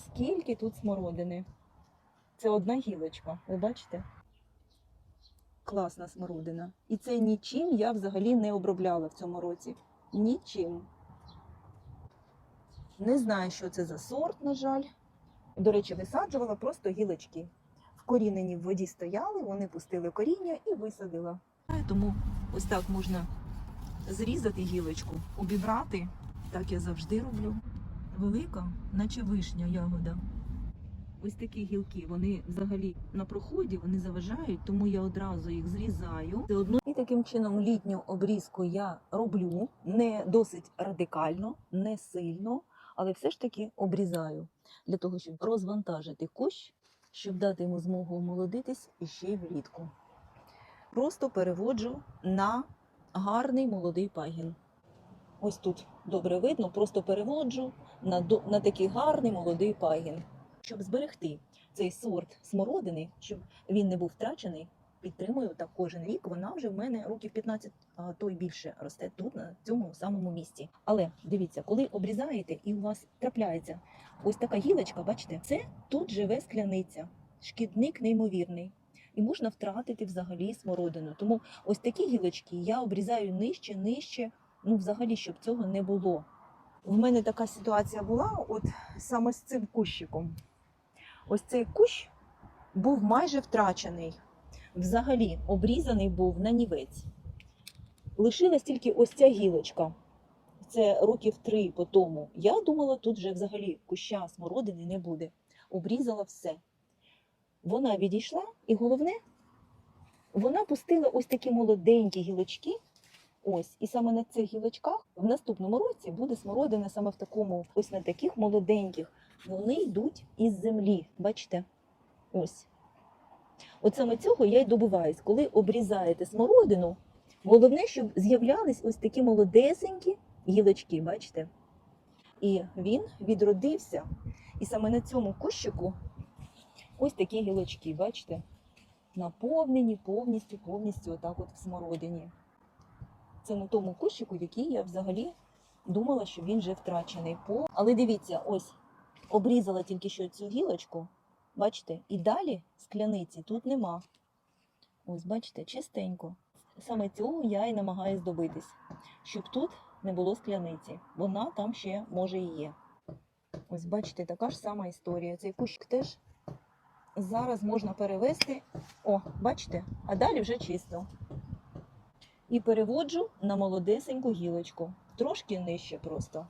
скільки тут смородини. Це одна гілочка, ви бачите? Класна смородина. І це нічим я взагалі не обробляла в цьому році. Нічим. Не знаю, що це за сорт, на жаль. До речі, висаджувала просто гілочки. Вкорінені в воді стояли, вони пустили коріння і висадила. Тому ось так можна зрізати гілочку, обібрати. Так я завжди роблю. Велика, наче вишня ягода. Ось такі гілки, вони взагалі на проході, вони заважають, тому я одразу їх зрізаю. Це одно. І таким чином літню обрізку я роблю не досить радикально, не сильно, але все ж таки обрізаю для того, щоб розвантажити кущ, щоб дати йому змогу омолодитись іще й влітку. Просто переводжу на гарний молодий пагін. Ось тут добре видно, просто переводжу на, на такий гарний молодий пагін. Щоб зберегти цей сорт смородини, щоб він не був втрачений, підтримую так кожен рік. Вона вже в мене років 15, а то й більше росте тут, на цьому самому місці. Але дивіться, коли обрізаєте і у вас трапляється ось така гілочка, бачите, це тут живе скляниця, шкідник неймовірний. І можна втратити взагалі смородину. Тому ось такі гілочки я обрізаю нижче, нижче, ну взагалі, щоб цього не було. У мене така ситуація була, от саме з цим кущиком. Ось цей кущ був майже втрачений. Взагалі обрізаний був на нівець. Лишилась тільки ось ця гілочка. Це років три по тому. Я думала, тут вже взагалі куща смородини не буде. Обрізала все. Вона відійшла, і головне, вона пустила ось такі молоденькі гілочки. Ось, і саме на цих гілочках в наступному році буде смородина саме в такому, ось на таких молоденьких. Вони йдуть із землі. Бачите? Ось. От саме цього я й добиваюсь. Коли обрізаєте смородину, головне, щоб з'являлись ось такі молодесенькі гілочки, бачите? І він відродився. І саме на цьому кущику ось такі гілочки, бачите? Наповнені повністю, повністю отак от в смородині. Це на тому кущику, який я взагалі думала, що він вже втрачений. По... Але дивіться, ось обрізала тільки що цю гілочку, бачите, і далі скляниці тут нема. Ось, бачите, чистенько. Саме цього я і намагаюсь добитись, щоб тут не було скляниці. Вона там ще може і є. Ось, бачите, така ж сама історія. Цей кущик теж зараз можна перевести. О, бачите, а далі вже чисто і переводжу на молодесеньку гілочку, трошки нижче просто.